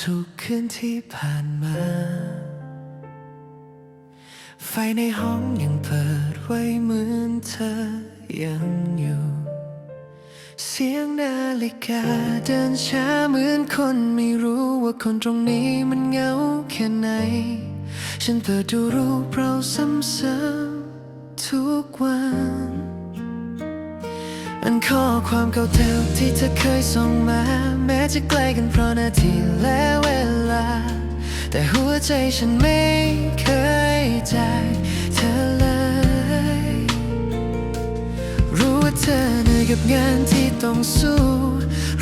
ทุกคืนที่ผ่านมา ไฟในห้องยังเปิดไว้เหมือนเธอยังอยู่ เสียงนาฬิกาเดินช้าเหมือนคนไม่รู้ว่าคนตรงนี้มันเหงาแค่ไหน ฉันเปิดดูรูปเราซ้ำๆทุกวัน อันข้อความเก่าๆที่เธอเคยส่งมา แม้จะไกลกันเพราะนาทีและเวลา แต่หัวใจฉันไม่เคยจากเธอเลย รู้ว่าเธอเหนื่อยกับงานที่ต้องสู้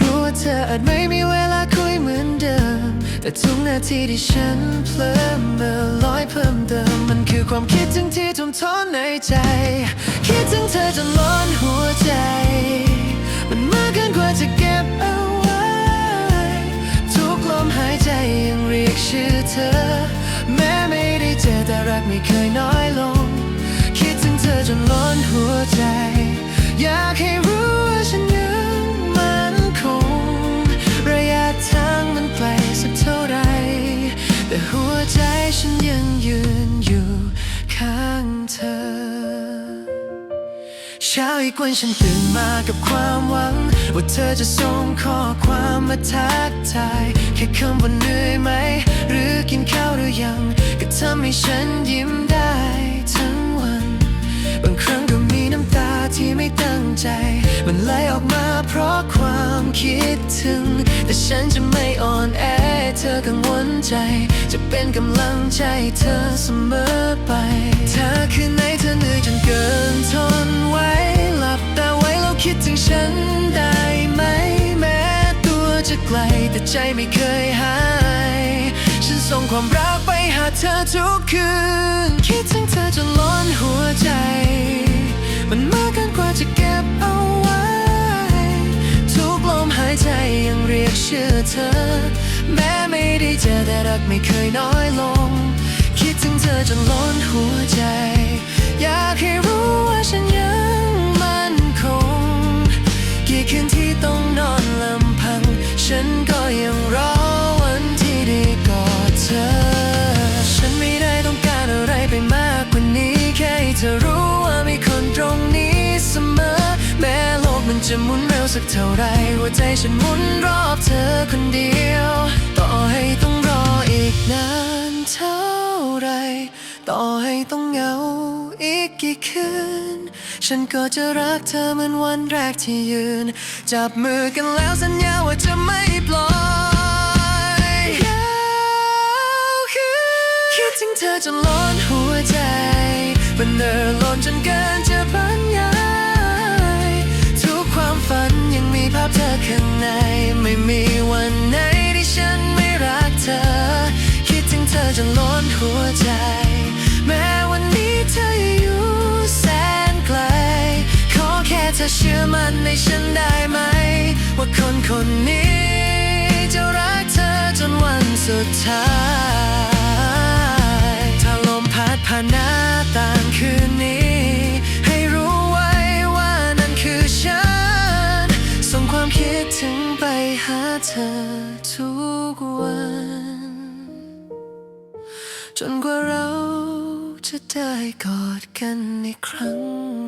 รู้ว่าเธออาจไม่มีเวลาคุยเหมือนเดิม แต่ทุกนาทีที่ฉันเพลิมเมื่อลอยเพิ่มเติมมันคือความคิดถึงที่ทุ่มท้อนในใจ คิดถึงเธอจนล้นหัวใจ เกินกว่าจะเก็บเอาไว้ ทุกลมหายใจยังเรียกชื่อเธอ แม้ไม่ได้เจอแต่รักไม่เคยน้อยลง คิดถึงเธอจนล้นหัวใจ อยากให้รู้ว่าฉันยังมั่นคง ระยะทางมันไกลสักเท่าไหรแต่หัวใจฉันยังยืนอยู่ข้างเธอ เช้าอีกวันฉันตื่นมากับความหวัง ว่าเธอจะส่งข้อความมาทักทาย แค่คำว่าเหนื่อยไหม หรือกินข้าวหรือยัง ก็ทำให้ฉันยิ้มได้ทั้งวัน บางครั้งก็มีน้ำตาที่ไม่ตั้งใจ มันไหลออกมาเพราะความคิดถึง แต่ฉันจะไม่อ่อนแอเธอกังวลใจ จะเป็นกำลังใจเธอเสมอไปถ้าคืนไหน อเหนื่อยจนเกินทนไว้หลับตาไว้แล้วคิดถึงฉันได้ไหมแม้ตัวจะไกลแต่ใจไม่เคยหาย ฉันส่งความรักไปหาเธอทุกคืน คิดถึงเธอจนล้นหัวใจ มันมากเกินกว่าจะเก็บเอาไว้ ทุกลมหายใจยังเรียกชื่อเธอ แม้ไม่ได้เจอแต่รักไม่เคยน้อยลง คิดถึงเธอจนล้นหัวใจ จะหมุนเร็วสักเท่าไรหัวใจฉันหมุนรอบเธอคนเดียว ต่อให้ต้องรออีกนานเท่าไร ต่อให้ต้องเหงาอีกกี่คืน ฉันก็จะรักเธอเหมือนวันแรกที่ยืน จับมือกันแล้วสัญญาว่าจะไม่ปล่อยแล้วคืนคิดถึงเธอจนล้นหัวใจมันเนอล้นจนเกินจะบร เธอข้างใน ไม่มีวันไหนที่ฉันไม่รักเธอ คิดถึงเธอจนล้นหัวใจ แม้วันนี้เธออยู่แสนไกล ขอแค่เธอเชื่อมั่นในฉันได้ไหม ว่าคนคนนี้ จะรักเธอจนวันสุดท้าย ถ้าลมพัดผ่านหน้าต่างคืนนี้ เธอทุกวัน จนกว่าเราจะได้กอดกันอีกครั้ง